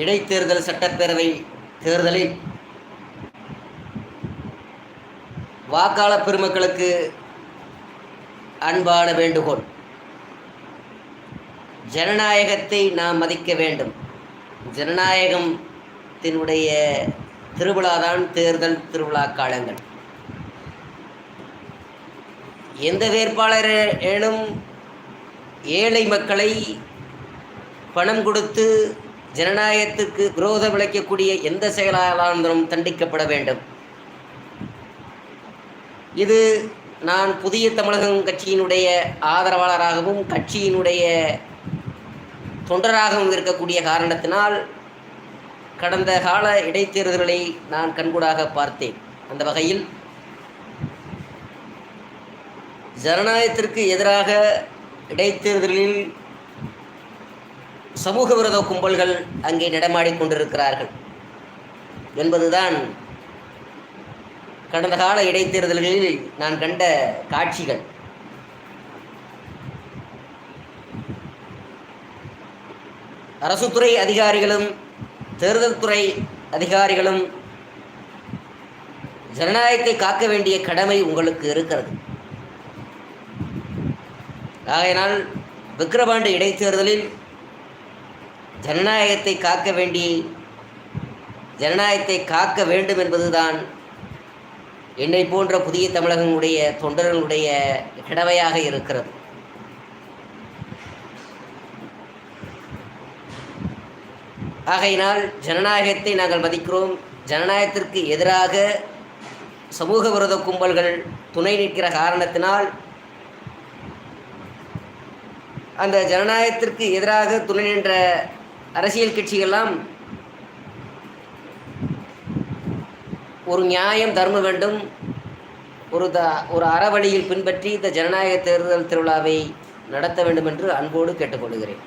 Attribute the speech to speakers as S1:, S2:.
S1: இடைத்தேர்தல் சட்டப்பேரவை தேர்தலில் வாக்காளர் பெருமக்களுக்கு அன்பான வேண்டுகோள். ஜனநாயகத்தை நாம் மதிக்க வேண்டும். ஜனநாயகத்தினுடைய திருவிழாதான் தேர்தல் திருவிழா காலங்கள். எந்த வேட்பாளர் ஏனும் ஏழை மக்களை பணம் கொடுத்து ஜனநாயகத்துக்கு விரோதம் விளைக்கக்கூடிய எந்த செயலாளர்களும் தண்டிக்கப்பட வேண்டும். இது நான் புதிய தமிழகம் கட்சியினுடைய ஆதரவாளராகவும் கட்சியினுடைய தொண்டராகவும் இருக்கக்கூடிய காரணத்தினால் கடந்த கால இடைத்தேர்தல்களை நான் கண்கூடாக பார்த்தேன். அந்த வகையில் ஜனநாயகத்திற்கு எதிராக இடைத்தேர்தலில் சமூக விரோத கும்பல்கள் அங்கே நடமாடி கொண்டிருக்கிறார்கள் என்பதுதான் கடந்த கால இடைத்தேர்தல்களில் நான் கண்ட காட்சிகள். அரசுத்துறை அதிகாரிகளும் தேர்தல் துறை அதிகாரிகளும் ஜனநாயகத்தை காக்க வேண்டிய கடமை உங்களுக்கு இருக்கிறது. ஆகையினால் விக்கிரவாண்டு இடைத்தேர்தலில் ஜனநாயகத்தை காக்க வேண்டி ஜனநாயகத்தை காக்க வேண்டும் என்பதுதான் என்னை போன்ற புதிய தமிழகங்களுடைய தொண்டர்களுடைய கடமையாக இருக்கிறது. ஆகையினால் ஜனநாயகத்தை நாங்கள் மதிக்கிறோம். ஜனநாயகத்திற்கு எதிராக சமூக விரோத கும்பல்கள் துணை நிற்கிற காரணத்தினால் அந்த ஜனநாயகத்திற்கு எதிராக துணை நின்ற அரசியல் கட்சிகள்லாம் ஒரு நியாயம் தர்ம வேண்டும் ஒரு த ஒரு அறவழியில் பின்பற்றி இந்த ஜனநாயக தேர்தல் திருவிழாவை நடத்த வேண்டும் என்று அன்போடு கேட்டுக்கொள்கிறேன்.